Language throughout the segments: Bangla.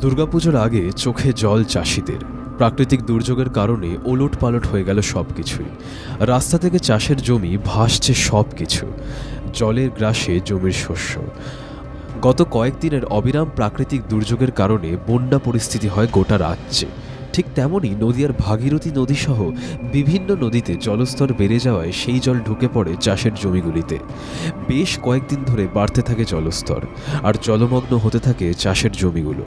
দুর্গাপুজোর আগে চোখে জল চাষিদের। প্রাকৃতিক দুর্যোগের কারণে ওলট পালট হয়ে গেল সব কিছুই রাস্তা থেকে চাষের জমি ভাসছে সব কিছু জলের গ্রাসে জমির শস্য। গত কয়েকদিনের অবিরাম প্রাকৃতিক দুর্যোগের কারণে বন্যা পরিস্থিতি হয় গোটা রাজ্যে। ঠিক তেমনই নদিয়ার ভাগীরথী নদীসহ বিভিন্ন নদীতে জলস্তর বেড়ে যাওয়ায় সেই জল ঢুকে পড়ে চাষের জমিগুলিতে। বেশ কয়েকদিন ধরে বাড়তে থাকে জলস্তর, আর জলমগ্ন হতে থাকে চাষের জমিগুলো।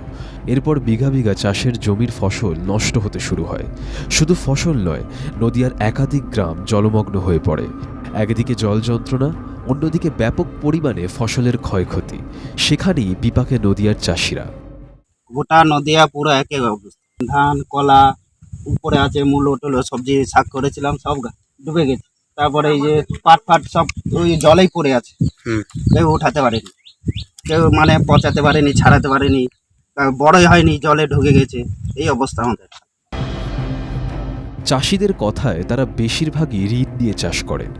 এরপর বিঘা বিঘা চাষের জমির ফসল নষ্ট হতে শুরু হয়। শুধু ফসল নয়, নদিয়ার একাধিক গ্রাম জলমগ্ন হয়ে পড়ে। একদিকে জল যন্ত্রণা, অন্যদিকে ব্যাপক পরিমাণে ফসলের ক্ষয়ক্ষতি। সেখানেই বিপাকে নদিয়ার চাষিরা। গোটা নদিয়া পুরো একই অবস্থা। ধান কলা উপরে আছে মূলো টুলো সবজি শাক করেছিলাম সব ডুবে গেছে। তারপরে এই যে পাট ফাট সব ওই জলেই পড়ে আছে। কেউ উঠাতে পারেনি। কেউ মানে পচাতে পারেনি ছাড়াতে পারেনি বড়ই হয়নি জলে ঢুকে গেছে। এই অবস্থা আমাদের। চাষিদের কথায় তারা বেশিরভাগই ঋণ নিয়ে চাষ করেন।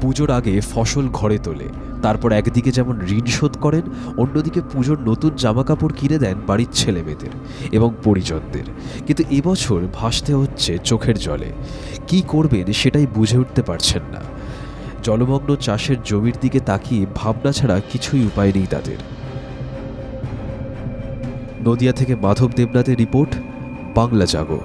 পুজোর আগে ফসল ঘরে তোলে, তারপর একদিকে যেমন ঋণ শোধ করেন, অন্যদিকে পুজোর নতুন জামাকাপড় কিনে দেন বাড়ির ছেলেমেয়েদের এবং পরিজনদের। কিন্তু এবছর ভাসতে হচ্ছে চোখের জলে। কি করবেন সেটাই বুঝে উঠতে পারছেন না। জলমগ্ন চাষের জমির দিকে তাকিয়ে ভাবনা ছাড়া কিছুই উপায় নেই তাদের। নদিয়া থেকে মাধব দেবনাথের রিপোর্ট, বাংলা জাগো।